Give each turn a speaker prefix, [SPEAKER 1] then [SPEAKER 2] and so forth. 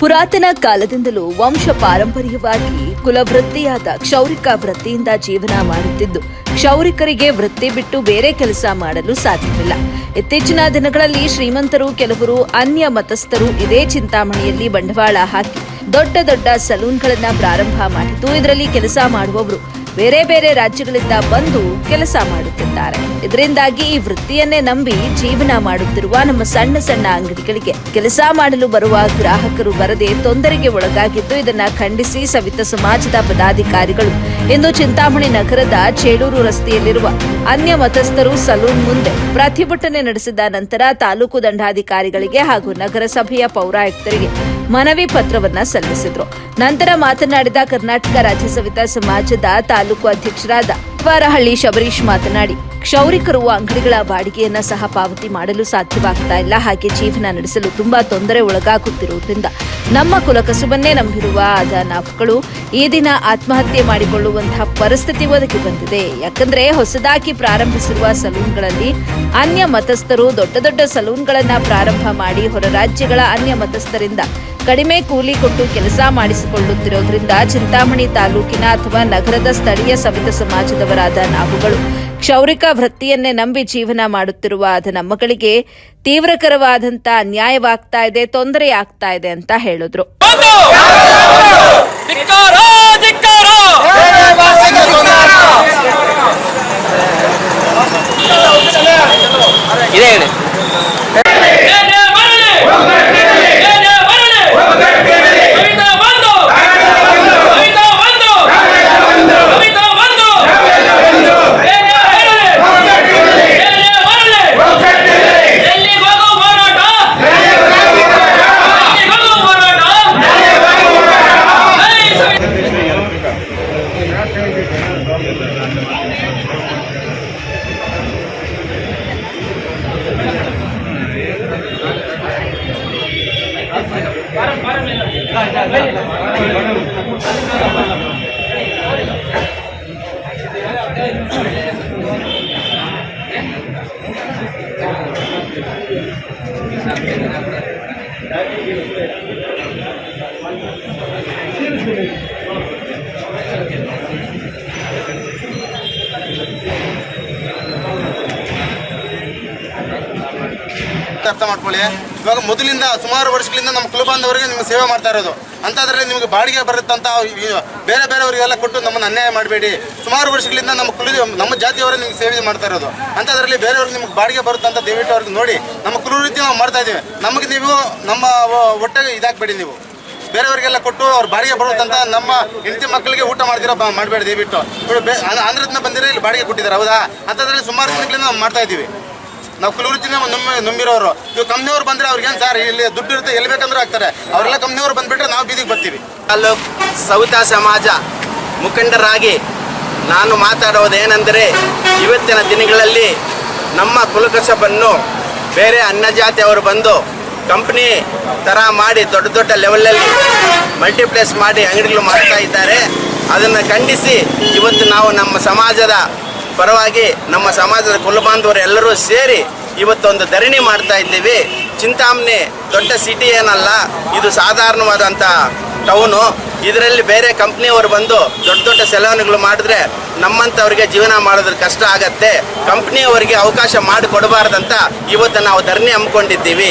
[SPEAKER 1] ಪುರಾತನ ಕಾಲದಿಂದಲೂ ವಂಶ ಪಾರಂಪರ್ಯವಾಗಿ ಕುಲವೃತ್ತಿಯಾದ ಕ್ಷೌರಿಕ ವೃತ್ತಿಯಿಂದ ಜೀವನ ಮಾಡುತ್ತಿದ್ದು, ಕ್ಷೌರಿಕರಿಗೆ ವೃತ್ತಿ ಬಿಟ್ಟು ಬೇರೆ ಕೆಲಸ ಮಾಡಲು ಸಾಧ್ಯವಿಲ್ಲ. ಇತ್ತೀಚಿನ ದಿನಗಳಲ್ಲಿ ಶ್ರೀಮಂತರು, ಕೆಲವರು ಅನ್ಯ ಮತಸ್ಥರು ಇದೇ ಚಿಂತಾಮಣಿಯಲ್ಲಿ ಬಂಡವಾಳ ಹಾಕಿ ದೊಡ್ಡ ದೊಡ್ಡ ಸಲೂನ್ಗಳನ್ನ ಪ್ರಾರಂಭ ಮಾಡಿದ್ದು, ಇದರಲ್ಲಿ ಕೆಲಸ ಮಾಡುವವರು ಬೇರೆ ಬೇರೆ ರಾಜ್ಯಗಳಿಂದ ಬಂದು ಕೆಲಸ ಮಾಡುತ್ತಿದ್ದಾರೆ. ಇದರಿಂದಾಗಿ ಈ ವೃತ್ತಿಯನ್ನೇ ನಂಬಿ ಜೀವನ ಮಾಡುತ್ತಿರುವ ನಮ್ಮ ಸಣ್ಣ ಸಣ್ಣ ಅಂಗಡಿಗಳಿಗೆ ಕೆಲಸ ಮಾಡಲು ಬರುವ ಗ್ರಾಹಕರು ಬರದೆ ತೊಂದರೆಗೆ ಒಳಗಾಗಿದ್ದು ಇದನ್ನ ಖಂಡಿಸಿ ಸವಿತ ಸಮಾಜದ ಪದಾಧಿಕಾರಿಗಳು ಇಂದು ಚಿಂತಾಮಣಿ ನಗರದ ಚೇಳೂರು ರಸ್ತೆಯಲ್ಲಿರುವ ಅನ್ಯ ಮತಸ್ಥರು ಸಲೂನ್ ಮುಂದೆ ಪ್ರತಿಭಟನೆ ನಡೆಸಿದ ನಂತರ ತಾಲೂಕು ದಂಡಾಧಿಕಾರಿಗಳಿಗೆ ಹಾಗೂ ನಗರಸಭೆಯ ಪೌರಾಯುಕ್ತರಿಗೆ ಮನವಿ ಪತ್ರವನ್ನ ಸಲ್ಲಿಸಿದ್ರು. ನಂತರ ಮಾತನಾಡಿದ ಕರ್ನಾಟಕ ರಾಜ್ಯ ಸವಿತಾ ಸಮಾಜದ ತಾಲೂಕು ಅಧ್ಯಕ್ಷರಾದ ವಾರಹಳ್ಳಿ ಶಬರೀಶ್ ಮಾತನಾಡಿ ಕ್ಷೌರಿಕರು ಅಂಗಡಿಗಳ ಬಾಡಿಗೆಯನ್ನ ಸಹ ಪಾವತಿ ಮಾಡಲು ಸಾಧ್ಯವಾಗ್ತಾ ಇಲ್ಲ. ಹಾಗೆ ಜೀವನ ನಡೆಸಲು ತುಂಬಾ ತೊಂದರೆ ಒಳಗಾಗುತ್ತಿರುವುದರಿಂದ ನಮ್ಮ ಕುಲಕಸುಬನ್ನೇ ನಂಬಿರುವ ಅನಾಫ್ಗಳು ಈ ದಿನ ಆತ್ಮಹತ್ಯೆ ಮಾಡಿಕೊಳ್ಳುವಂತಹ ಪರಿಸ್ಥಿತಿ ಒದಗಿ ಬಂದಿದೆ. ಯಾಕಂದ್ರೆ ಹೊಸದಾಗಿ ಪ್ರಾರಂಭಿಸಿರುವ ಸಲೂನ್ಗಳಲ್ಲಿ ಅನ್ಯ ಮತಸ್ಥರು ದೊಡ್ಡ ದೊಡ್ಡ ಸಲೂನ್ಗಳನ್ನ ಪ್ರಾರಂಭ ಮಾಡಿ ಹೊರ ರಾಜ್ಯಗಳ ಅನ್ಯ ಮತಸ್ಥರಿಂದ ಕಡಿಮೆ ಕೂಲಿ ಕೊಟ್ಟು ಕೆಲಸ ಮಾಡಿಸಿಕೊಳ್ಳುತ್ತಿರೋದ್ರಿಂದ ಚಿಂತಾಮಣಿ ತಾಲೂಕಿನ ಅಥವಾ ನಗರದ ಸ್ಥಳೀಯ ಸವಿತ ಸಮಾಜದವರಾದ ನಾವುಗಳು ಕ್ಷೌರಿಕ ವೃತ್ತಿಯನ್ನೇ ನಂಬಿ ಜೀವನ ಮಾಡುತ್ತಿರುವ ಅದನ್ನ ಮಕ್ಕಳಿಗೆ ತೀವ್ರಕರವಾದಂತ ಅನ್ಯಾಯವಾಗ್ತಾ ಇದೆ ತೊಂದರೆ ಆಗ್ತಾ ಇದೆ ಅಂತ ಹೇಳಿದ್ರು.
[SPEAKER 2] ಅರ್ಥ ಮಾಡ್ಕೊಳ್ಳಿ. ಇವಾಗ ಮೊದಲಿಂದ ಸುಮಾರು ವರ್ಷಗಳಿಂದ ನಮ್ಮ ಕುಲಬಾಂಧವರಿಗೆ ನಿಮ್ಗೆ ಸೇವೆ ಮಾಡ್ತಾ ಇರೋದು. ಅಂತಾದ್ರೆ ನಿಮಗೆ ಬಾಡಿಗೆ ಬರುತ್ತಂತ ಬೇರೆ ಬೇರೆಯವರಿಗೆಲ್ಲ ಕೊಟ್ಟು ನಮ್ಮನ್ನು ಅನ್ಯಾಯ ಮಾಡಬೇಡಿ. ಸುಮಾರು ವರ್ಷಗಳಿಂದ ನಮ್ಮ ಕುಲ ನಮ್ಮ ಜಾತಿಯವರೇ ನಿಮ್ಗೆ ಸೇವೆ ಮಾಡ್ತಾ ಇರೋದು. ಅಂಥದ್ರಲ್ಲಿ ಬೇರೆಯವ್ರಿಗೆ ನಿಮ್ಗೆ ಬಾಡಿಗೆ ಬರುತ್ತಂತ ದಯವಿಟ್ಟು ಅವ್ರಿಗೆ ನೋಡಿ. ನಮ್ಮ ಕುಲವೃತ್ತಿ ನಾವು ಮಾಡ್ತಾ ಇದ್ದೀವಿ. ನಮಗೆ ನೀವು ನಮ್ಮ ಹೊಟ್ಟೆಗೆ ಇದಾಗಬೇಡಿ ನೀವು. ಬೇರೆಯವರಿಗೆಲ್ಲ ಕೊಟ್ಟು ಅವ್ರು ಬಾಡಿಗೆ ಬರುತ್ತಂತ ನಮ್ಮ ಹೆಂಡತಿ ಮಕ್ಕಳಿಗೆ ಊಟ ಮಾಡ್ತೀರಾ ಮಾಡಬೇಡಿ ದಯವಿಟ್ಟು. ಇವರು ಬೇ, ಆಂಧ್ರ- ಆಂಧ್ರದಿಂದ ಬಂದಿರೋ ಇಲ್ಲಿ ಬಾಡಿಗೆ ಕೊಟ್ಟಿದ್ದಾರೆ, ಹೌದಾ? ಅಂಥದ್ರಲ್ಲಿ ಸುಮಾರು ದಿನಗಳಿಂದ ನಾವು ಮಾಡ್ತಾ ಇದ್ದೀವಿ. ನಾವು ಕುಲವೃತ್ತಿನ ನಮ್ಮ ನಂಬಿರೋರು ಇವು ಕಂಪ್ನಿಯವ್ರು ಬಂದ್ರೆ ಅವ್ರಿಗೇನು ಸರ್? ಇಲ್ಲಿ ದುಡ್ಡು ಇರುತ್ತೆ, ಎಲ್ಲಿ ಬೇಕಂದ್ರೂ ಆಗ್ತಾರೆ ಅವರೆಲ್ಲ ಕಂಪ್ನಿಯವ್ರು ಬಂದ್ಬಿಟ್ರೆ ನಾವು ಬೀದಿಗೆ ಬರ್ತೀವಿ.
[SPEAKER 3] ತಾಲೂಕ್ ಸವಿತಾ ಸಮಾಜ ಮುಖಂಡರಾಗಿ ನಾನು ಮಾತಾಡೋದೇನೆಂದರೆ ಇವತ್ತಿನ ದಿನಗಳಲ್ಲಿ ನಮ್ಮ ಕುಲಕಸಬನ್ನು ಬೇರೆ ಅನ್ಯಜಾತಿಯವರು ಬಂದು ಕಂಪ್ನಿ ಥರ ಮಾಡಿ ದೊಡ್ಡ ದೊಡ್ಡ ಲೆವೆಲಲ್ಲಿ ಮಲ್ಟಿಪ್ಲೆಕ್ಸ್ ಮಾಡಿ ಅಂಗಡಿಗಳು ಮಾಡ್ತಾ ಇದ್ದಾರೆ. ಅದನ್ನು ಖಂಡಿಸಿ ಇವತ್ತು ನಾವು ನಮ್ಮ ಸಮಾಜದ ಪರವಾಗಿ ನಮ್ಮ ಸಮಾಜದ ಕುಲಬಾಂಧವರು ಎಲ್ಲರೂ ಸೇರಿ ಇವತ್ತೊಂದು ಧರಣಿ ಮಾಡ್ತಾ ಇದ್ದೀವಿ. ಚಿಂತಾಮಣಿ ದೊಡ್ಡ ಸಿಟಿ ಏನಲ್ಲ, ಇದು ಸಾಧಾರಣವಾದಂಥ ಟೌನು, ಇದರಲ್ಲಿ ಬೇರೆ ಕಂಪ್ನಿಯವರು ಬಂದು ದೊಡ್ಡ ದೊಡ್ಡ ಸೆಲೂನ್ಗಳು ಮಾಡಿದ್ರೆ ನಮ್ಮಂಥವ್ರಿಗೆ ಜೀವನ ಮಾಡೋದ್ರ ಕಷ್ಟ ಆಗತ್ತೆ. ಕಂಪ್ನಿಯವರಿಗೆ ಅವಕಾಶ ಮಾಡಿಕೊಡಬಾರ್ದಂತ ಇವತ್ತು ನಾವು ಧರಣಿ ಹಮ್ಮಿಕೊಂಡಿದ್ದೀವಿ.